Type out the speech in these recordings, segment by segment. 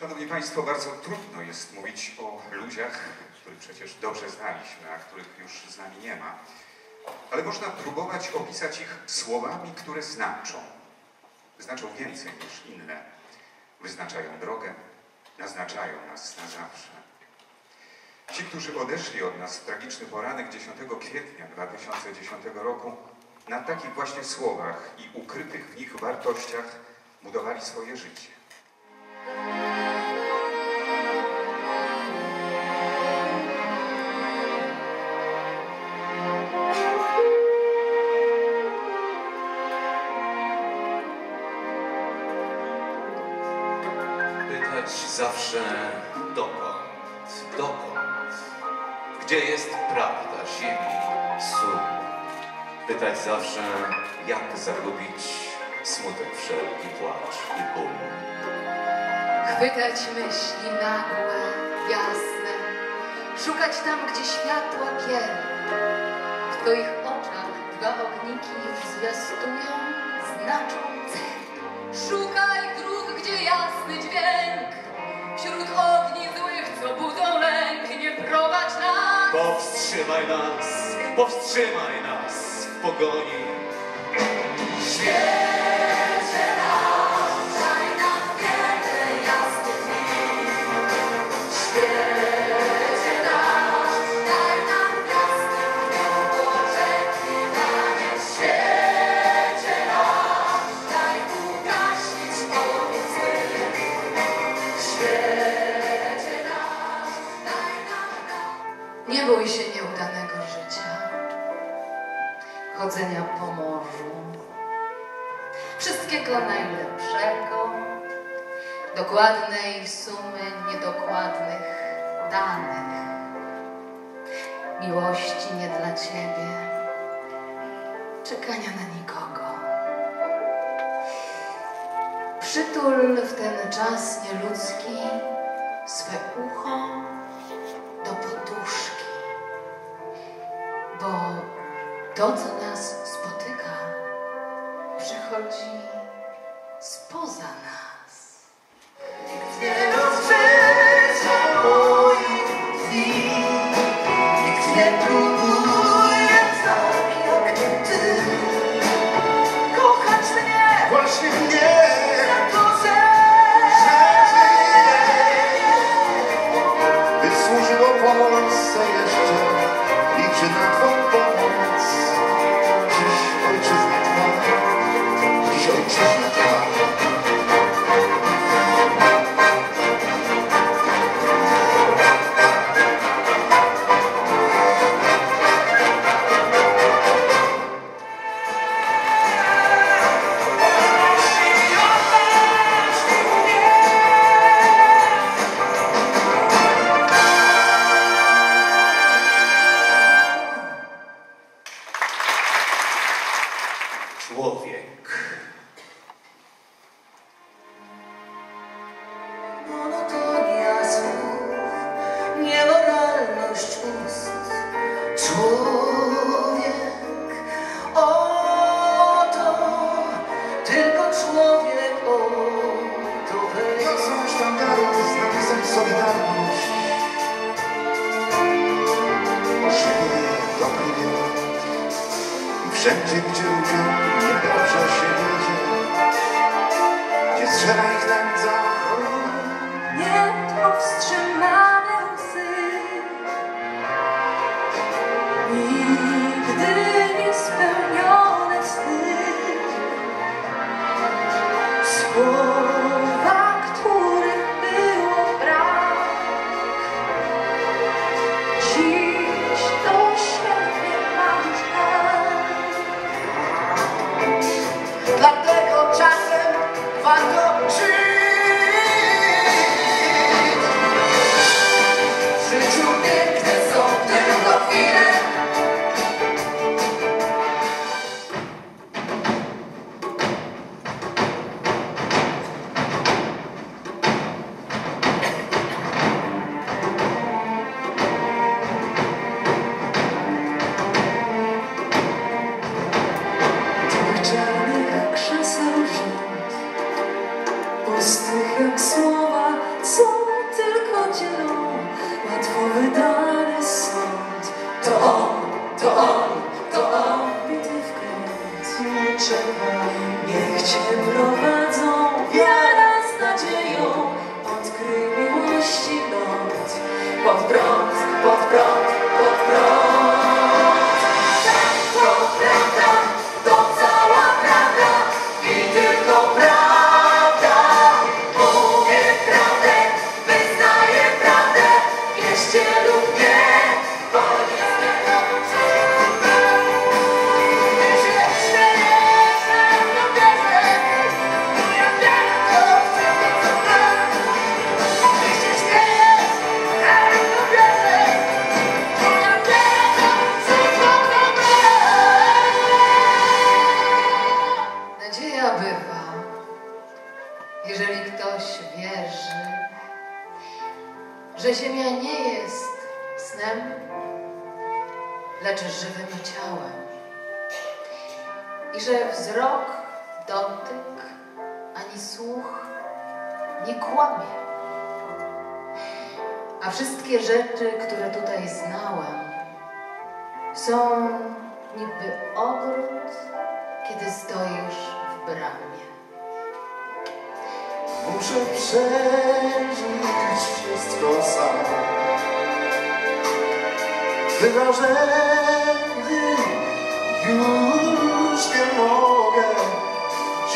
Szanowni Państwo, bardzo trudno jest mówić o ludziach, których przecież dobrze znaliśmy, a których już z nami nie ma. Ale można próbować opisać ich słowami, które znaczą. Znaczą więcej niż inne. Wyznaczają drogę, naznaczają nas na zawsze. Ci, którzy odeszli od nas w tragiczny poranek 10 kwietnia 2010 roku, na takich właśnie słowach i ukrytych w nich wartościach budowali swoje życie. Pytać zawsze dokąd, dokąd, gdzie jest prawda ziemi, sól. Pytać zawsze, jak zagubić smutek wszelki, płacz i ból. Chwytać myśli nagłe, jasne, szukać tam, gdzie światła pier. W twoich oczach dwa ogniki zwiastują, znaczą. Szukaj Powstrzymaj nas, powstrzymaj nas w pogoni. Świecie chodzenia po morzu, wszystkiego najlepszego, dokładnej sumy niedokładnych danych, miłości nie dla ciebie, czekania na nikogo. Przytul w ten czas nieludzki swe ucho do poduszki, bo to, co coaching ust. Człowiek, oto, tylko człowiek, weź. To są sztandary z napisem Solidarność. Dobry wiatr i wszędzie, gdzie ludziom Yeah. Jeżeli ktoś wierzy, że Ziemia nie jest snem, lecz żywym ciałem i że wzrok, dotyk ani słuch nie kłamie, a wszystkie rzeczy, które tutaj znałem, są niby ogród, kiedy stoisz bramie. Muszę przeżyć wszystko sam. Wyrażendy już nie mogę,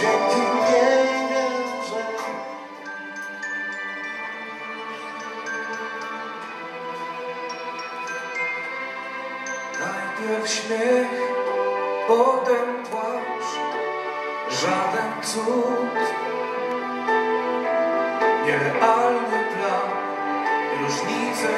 dzięki niej wiem, że Najpierw śmiech, Nierealny plan, różnice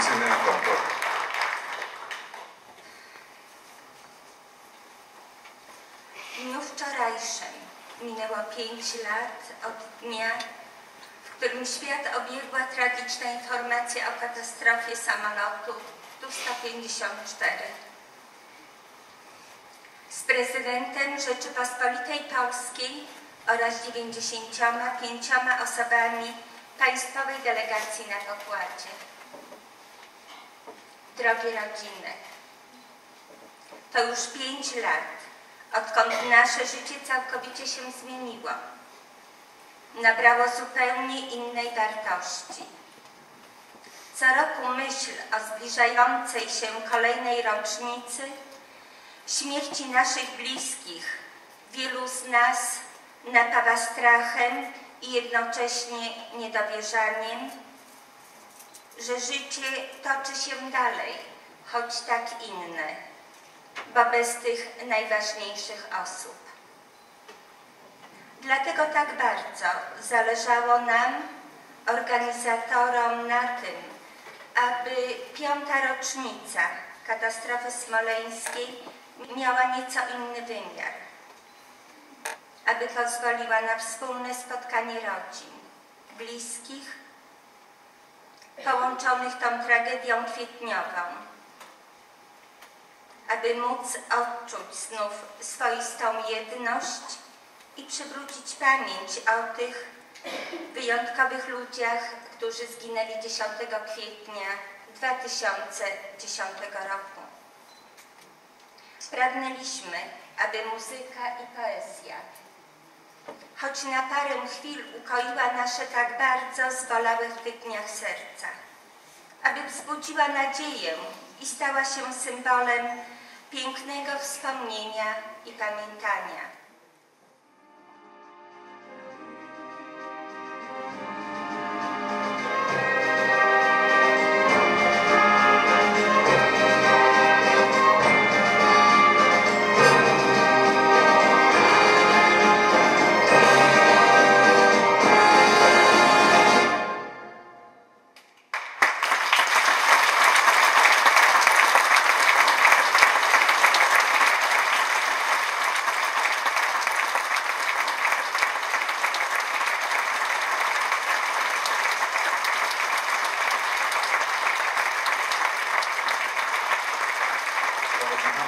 Lucynę Wątor. W dniu wczorajszym minęło pięć lat od dnia, w którym świat obiegła tragiczna informacja o katastrofie samolotu Tu-154. Z prezydentem Rzeczypospolitej Polskiej oraz 95 osobami państwowej delegacji na pokładzie. Drogie rodziny, to już pięć lat, odkąd nasze życie całkowicie się zmieniło. Nabrało zupełnie innej wartości. Co roku myśl o zbliżającej się kolejnej rocznicy śmierci naszych bliskich wielu z nas napawa strachem i jednocześnie niedowierzaniem, że życie toczy się dalej, choć tak inne, bo bez tych najważniejszych osób. Dlatego tak bardzo zależało nam, organizatorom, na tym, aby piąta rocznica katastrofy smoleńskiej miała nieco inny wymiar. Aby pozwoliła na wspólne spotkanie rodzin, bliskich, połączonych tą tragedią kwietniową, aby móc odczuć znów swoistą jedność i przywrócić pamięć o tych wyjątkowych ludziach, którzy zginęli 10 kwietnia 2010 roku. Pragnęliśmy, aby muzyka i poezja, choć na parę chwil ukoiła nasze tak bardzo tych dniach serca, aby wzbudziła nadzieję i stała się symbolem pięknego wspomnienia i pamiętania.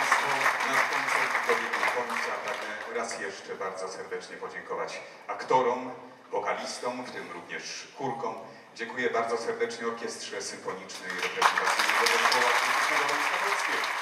Państwo, nasz koncert dobiegł końca. Pragnę raz jeszcze bardzo serdecznie podziękować aktorom, wokalistom, w tym również chórkom. Dziękuję bardzo serdecznie Orkiestrze Symfonicznej Reprezentacyjnego Zespołu Wojska Polskiego.